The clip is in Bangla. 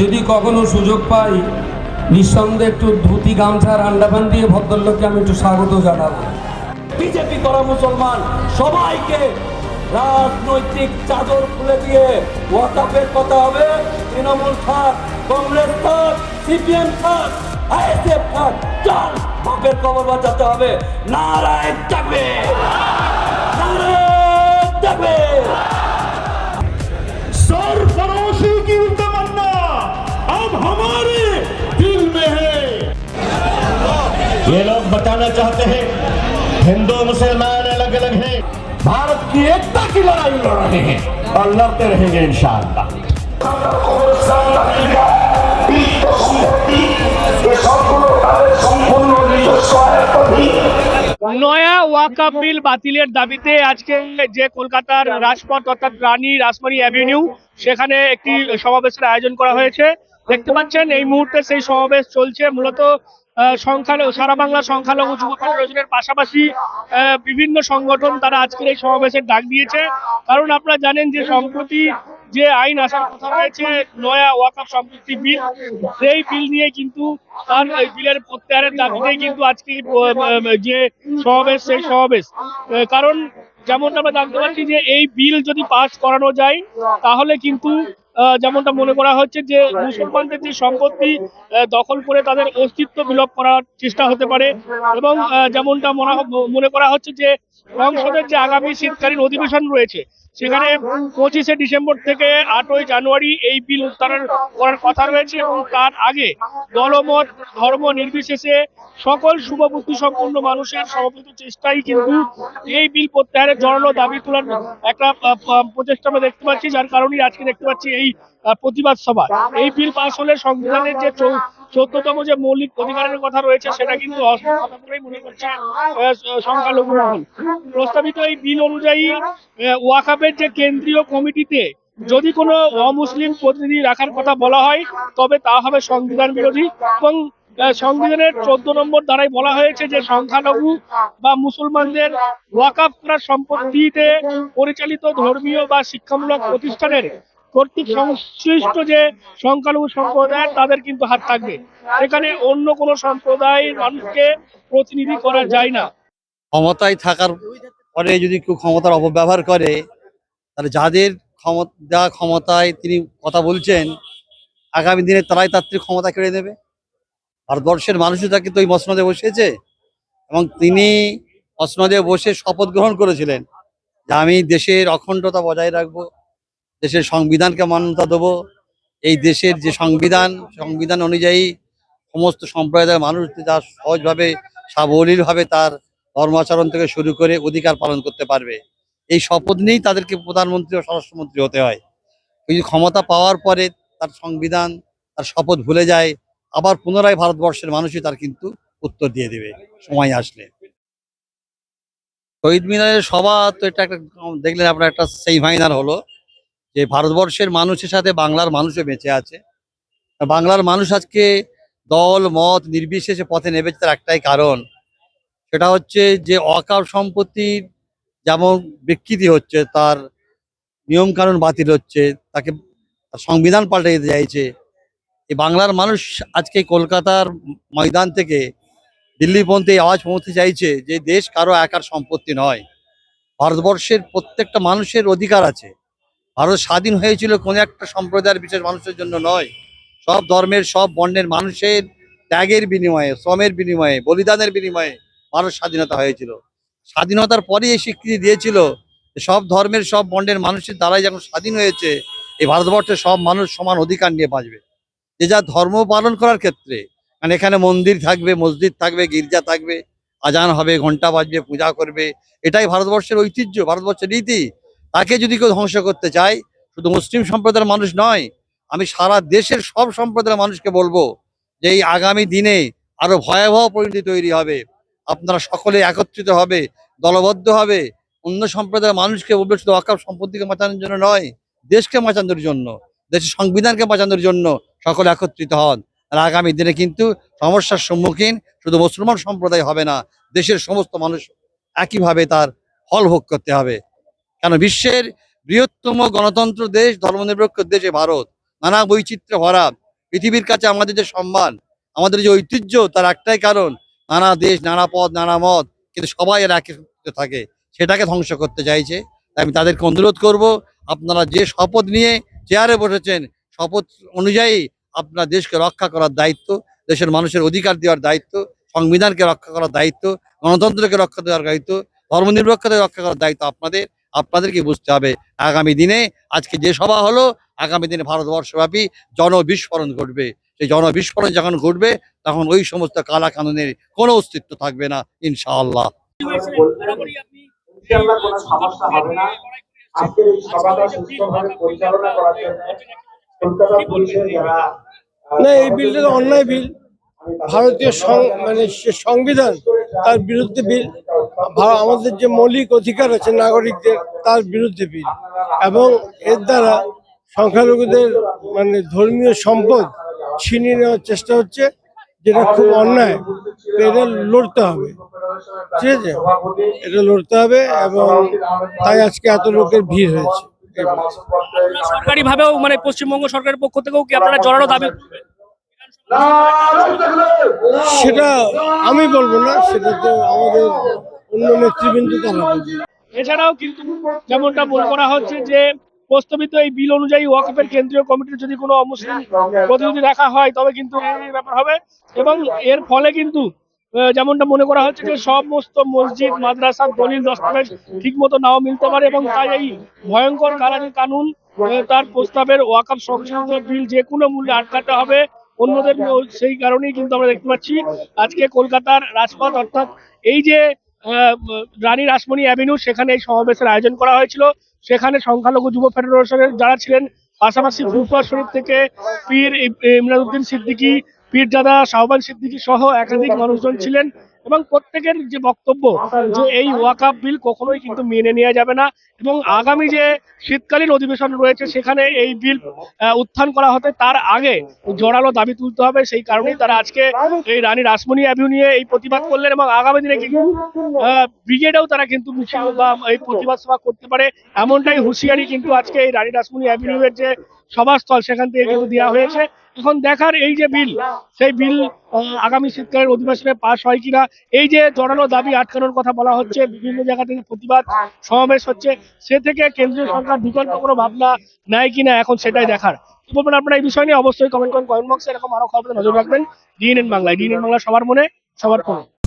যদি কখনো সুযোগ পাই, নিঃসন্দেহে একটু ধুতি, গামছার আন্ডাপান দিয়ে ভদ্রলোককে আমি একটু স্বাগত জানাব। বিজেপি করা মুসলমান, সবাইকে রাজনৈতিক চাদর খুলে দিয়ে ওয়াকাপের কথা হবে। তৃণমূল থাক, কংগ্রেস থাক, সিপিএম থাক, আইএসএফ থাক চল বাপের কবর বাঁচাতে হবে, নারায়ণ থাকবে। নারায়ণ থাকবে। ये लोग बताना चाहते हैं हिंदू मुसलमान अलग अलग हैं भारत की एकता की लड़ाई लड़ रहे हैं और लड़ते रहेंगे इंशाअल्लाह নয়া ওয়াকাপ বিল বাতিলের দাবিতে আজকে যে কলকাতার রাজপথ অর্থাৎ রানী রাসমণি অ্যাভিনিউ সেখানে একটি সমাবেশের আয়োজন করা হয়েছে দেখতে পাচ্ছেন এই মুহূর্তে সেই সমাবেশ চলছে মূলত আহ, সংখ্যালঘু, সারা বাংলা সংখ্যালঘু যুব ফেডারেশনের পাশাপাশি বিভিন্ন সংগঠন তারা আজকের এই সমাবেশের ডাক দিয়েছে। কারণ আপনারা জানেন যে সম্প্রতি যে আইন আসার কথা রয়েছে, নয়া ওয়াকাপ সম্পত্তি বিল, সেই বিল নিয়ে কিন্তু তার বিলের প্রত্যাহারের দাবিতেই কিন্তু আজকে যে সমাবেশ, সেই সমাবেশ। কারণ যেমনটা আমরা জানতে পারছি যে এই বিল যদি পাস করানো যায়, তাহলে কিন্তু যেমনটা মনে করা হচ্ছে যে মুসলমানদের যে সম্পত্তি দখল করে তাদের অস্তিত্ব বিলোপ করার চেষ্টা হতে পারে এবং যেমনটা মনে মনে করা হচ্ছে যে সংসদের যে আগামী শীতকালীন অধিবেশন রয়েছে সেখানে পঁচিশে ডিসেম্বর থেকে আটই জানুয়ারি এই বিল উত্থারণ করার কথা রয়েছে এবং তার আগে দলমত, ধর্ম নির্বিশেষে সকল শুভবুদ্ধি সম্পন্ন মানুষের সমবেত চেষ্টাই কিন্তু এই বিল প্রত্যাহারের জড়ানো দাবি তোলার একটা প্রচেষ্টা আমরা দেখতে পাচ্ছি, যার কারণেই আজকে দেখতে পাচ্ছি এই প্রতিবাদ সভা। এই বিল পাশ হলে সংবিধানের যে চোদ্দতম যে মৌলিক অধিকারের কথা রয়েছে সেটা কিন্তু মনে করছে সংখ্যালঘু মহল। প্রস্তাবিত এই বিল অনুযায়ী ওয়াকাপের যে কেন্দ্রীয় কমিটিতে যদি কোনো অমুসলিম প্রতিনিধি রাখার কথা বলা হয় তবে তা হবে সংবিধান বিরোধী এবং সংবিধানের চোদ্দ নম্বর দ্বারাই বলা হয়েছে যে সংখ্যালঘু বা মুসলমানদের ওয়াকাপ করার সম্পত্তিতে পরিচালিত ধর্মীয় বা শিক্ষামূলক প্রতিষ্ঠানের কর্তৃক সংশ্লিষ্ট যে সংখ্যালঘু সম্প্রদায়, তাদের কিন্তু হাত থাকবে। এখানে অন্য কোনো সম্প্রদায়ের মানুষকে প্রতিনিধি করা যায় না। ক্ষমতায় থাকার পরে যদি কেউ ক্ষমতার অপব্যবহার করে, তাহলে যাদের ক্ষমতা ক্ষমতায় তিনি কথা বলছেন, আগামী দিনে তারাই তার থেকে ক্ষমতা কেড়ে নেবে। ভারতবর্ষের মানুষই তাকে তো ওই মসনদে বসেছে এবং তিনি মসনদে বসে শপথ গ্রহণ করেছিলেন যে আমি দেশের অখণ্ডতা বজায় রাখব। দেশের সংবিধানকে মান্যতা দেবো। এই দেশের যে সংবিধান সংবিধান অনুযায়ী সমস্ত সম্প্রদায়ের মানুষ তার সহজভাবে, সাবলীলভাবে তার ধর্মাচরণ থেকে শুরু করে অধিকার পালন করতে পারবে। এই শপথ নিয়েই তাদেরকে প্রধানমন্ত্রী ও স্বরাষ্ট্রমন্ত্রী হতে হয়। কিন্তু ক্ষমতা পাওয়ার পরে তার সংবিধান, তার শপথ ভুলে যায়, আবার পুনরায় ভারতবর্ষের মানুষই তার কিন্তু উত্তর দিয়ে দেবে। সময় আসলে। শহীদ মিনারের সভা তো এটা একটা, দেখলেন আপনার, একটা সেই ফাইনাল হলো। যে ভারতবর্ষের মানুষের সাথে বাংলার মানুষও বেঁচে আছে। বাংলার মানুষ আজকে দল, মত নির্বিশেষে পথে নেমেছে তার একটাই কারণ। সেটা হচ্ছে যে অকাল সম্পত্তির যেমন বিকৃতি হচ্ছে, তার নিয়ম কানুন বাতিল হচ্ছে, তাকে সংবিধান পাল্টে দিতে চাইছে। এই বাংলার মানুষ আজকে কলকাতার ময়দান থেকে দিল্লি পর্যন্ত আওয়াজ পৌঁছতে চাইছে যে দেশ কারও একার সম্পত্তি নয়। ভারতবর্ষের প্রত্যেকটা মানুষের অধিকার আছে। ভারত স্বাধীন হয়েছিল কোনো একটা সম্প্রদায়ের বিশেষ মানুষের জন্য নয়। সব ধর্মের, সব বর্ণের মানুষের ত্যাগের বিনিময়ে, শ্রমের বিনিময়ে, বলিদানের বিনিময়ে ভারত স্বাধীনতা হয়েছিল। স্বাধীনতার পরে এই স্বীকৃতি দিয়েছিল সব ধর্মের, সব বর্ণের মানুষের দ্বারাই যখন স্বাধীন হয়েছে, এই ভারতবর্ষের সব মানুষ সমান অধিকার নিয়ে বাঁচবে। যে যা ধর্ম পালন করার ক্ষেত্রে মানে এখানে মন্দির থাকবে, মসজিদ থাকবে, গির্জা থাকবে, আজান হবে ঘণ্টা বাজবে, পূজা করবে, এটাই ভারতবর্ষের ঐতিহ্য, ভারতবর্ষের রীতি। তাকে যদি কেউ ধ্বংস করতে চায়, শুধু মুসলিম সম্প্রদায়ের মানুষ নয়, আমি সারা দেশের সব সম্প্রদায়ের মানুষকে বলব যে এই আগামী দিনে আরও ভয়াবহ পরিণতি তৈরি হবে। আপনারা সকলে একত্রিত হবে, দলবদ্ধ হবে, অন্য সম্প্রদায়ের মানুষকে বলবে শুধু অকাপ সম্পত্তিকে বাঁচানোর জন্য নয়, দেশকে বাঁচানোর জন্য, দেশের সংবিধানকে বাঁচানোর জন্য সকলে একত্রিত হন। আর আগামী দিনে কিন্তু সমস্যার সম্মুখীন শুধু মুসলমান সম্প্রদায় হবে না, দেশের সমস্ত মানুষ একইভাবে তার ফল ভোগ করতে হবে। কেন বিশ্বের বৃহত্তম গণতন্ত্র দেশ, ধর্মনিরপেক্ষ দেশে ভারত। নানা বৈচিত্র্য ভরা। পৃথিবীর কাছে আমাদের যে সম্মান, আমাদের যে ঐতিহ্য, তার একটাই কারণ, নানা দেশ, নানা পদ, নানা মত কিন্তু সবাই এর একে থাকে। সেটাকে ধ্বংস করতে চাইছে। তাই আমি তাদেরকে অনুরোধ করব, আপনারা যে শপথ নিয়ে চেয়ারে বসেছেন, শপথ অনুযায়ী আপনার দেশকে রক্ষা করার দায়িত্ব, দেশের মানুষের অধিকার দেওয়ার দায়িত্ব, সংবিধানকে রক্ষা করার দায়িত্ব, গণতন্ত্রকে রক্ষা দেওয়ার দায়িত্ব ধর্মনিরপেক্ষতা রক্ষা করার দায়িত্ব আপনাদের। আপনাদেরকে বুঝতে হবে, আগামী দিনে আজকে যে সভা হলো, আগামী দিনে ভারতবর্ষব্যাপী জনবিস্ফোরণ ঘটবে। সেই জনবিস্ফোরণ যখন ঘটবে, তখন ওই সমস্ত কালা কানুনের কোনো অস্তিত্ব থাকবে না, ইনশাআল্লাহ। না, এই বিলটা অন্যায় বিল ভারতীয় মানে সংবিধান, তার বিরুদ্ধে বিল আমাদের যে মৌলিক অধিকার আছে নাগরিকদের তার বিরুদ্ধে বিল। এবং এর দ্বারা সংখ্যালঘুদের মানে ধর্মীয় সম্পদ ছিনিয়ে নেওয়ার চেষ্টা হচ্ছে যেটা খুব অন্যায়। তো এটা লড়তে হবে। ঠিক আছে? এটা লড়তে হবে এবং তাই আজকে এত লোকের ভিড় হয়েছে। সরকারি ভাবেও মানে পশ্চিমবঙ্গ সরকারের পক্ষ থেকেও কি আপনারা জোরালো দাবি সেটা আমি বলব না সেটা তো আমাদের অন্য নেতৃবৃন্দ এছাড়াও কিন্তু যেমনটা মনে করা হচ্ছে যে প্রস্তাবিত এই বিল অনুযায়ী ওয়াকফের কেন্দ্রীয় কমিটির যদি কোনো অমুসলিম প্রতিনিধি রাখা হয়, তবে কিন্তু এই ব্যাপার হবে। এবং এর ফলে কিন্তু যেমনটা মনে করা হচ্ছে যে সমস্ত মসজিদ, মাদ্রাসা, দলিল, দস্তাবেজ ঠিক মতো নাও মিলতে পারে এবং তাই এই ভয়ঙ্কর কালানি কানুন তার প্রস্তাবের ওয়াকফ সংক্রান্ত বিল যে কোনো মূল্যে আটকাতে হবে। অন্যদের সেই কারণেই কিন্তু আমরা দেখতে পাচ্ছি আজকে কলকাতার রাজপথ, অর্থাৎ এই যে রানী রাসমণি অ্যাভিনিউ সেখানে এই সমাবেশের আয়োজন করা হয়েছিল। সেখানে সংখ্যালঘু যুব ফেডারেশনের যারা ছিলেন, পাশাপাশি ফুলপুর শরীফ থেকে পীর ইমরান উদ্দিন সিদ্দিকী, পীরজাদা শাহবান সিদ্দিকী সহ একাধিক মানুষজন ছিলেন। এবং প্রত্যেকের যে বক্তব্য যে এই ওয়াকাপ বিল কখনোই কিন্তু মেনে নেওয়া যাবে না এবং আগামী যে শীতকালীন অধিবেশন রয়েছে সেখানে এই বিল উত্থান করা হতে তার আগে জোরালো দাবি তুলতে হবে। সেই কারণেই তারা আজকে এই রানী রাসমণি অ্যাভিউ নিয়ে এই প্রতিবাদ করলেন এবং আগামী দিনে কিন্তু ব্রিগেডেও তারা কিন্তু মিছিল বা এই প্রতিবাদ সভা করতে পারে। এমনটাই হুঁশিয়ারি কিন্তু আজকে এই রানী রাসমণি অ্যাভিনিউয়ের যে সভাস্থল, সেখান থেকে কিন্তু দেওয়া হয়েছে। এখন দেখার এই যে বিল, সেই বিল আগামী শীতকালের অধিবেশনে পাশ হয় কিনা, এই যে জড়ানো দাবি আটকানোর কথা বলা হচ্ছে, বিভিন্ন জায়গা থেকে প্রতিবাদ সমাবেশ হচ্ছে, সে থেকে কেন্দ্রীয় সরকার বিকল্প কোনো ভাবনা নেয় কিনা এখন সেটাই দেখার। বলবেন আপনারা এই বিষয় নিয়ে? অবশ্যই কমেন্ট করেন। কমেন্ট বক্সে এরকম আরও খবর নজর রাখবেন। ডিএনএন বাংলায়। ডিএনএন বাংলা সবার মনে, সবার ফোনে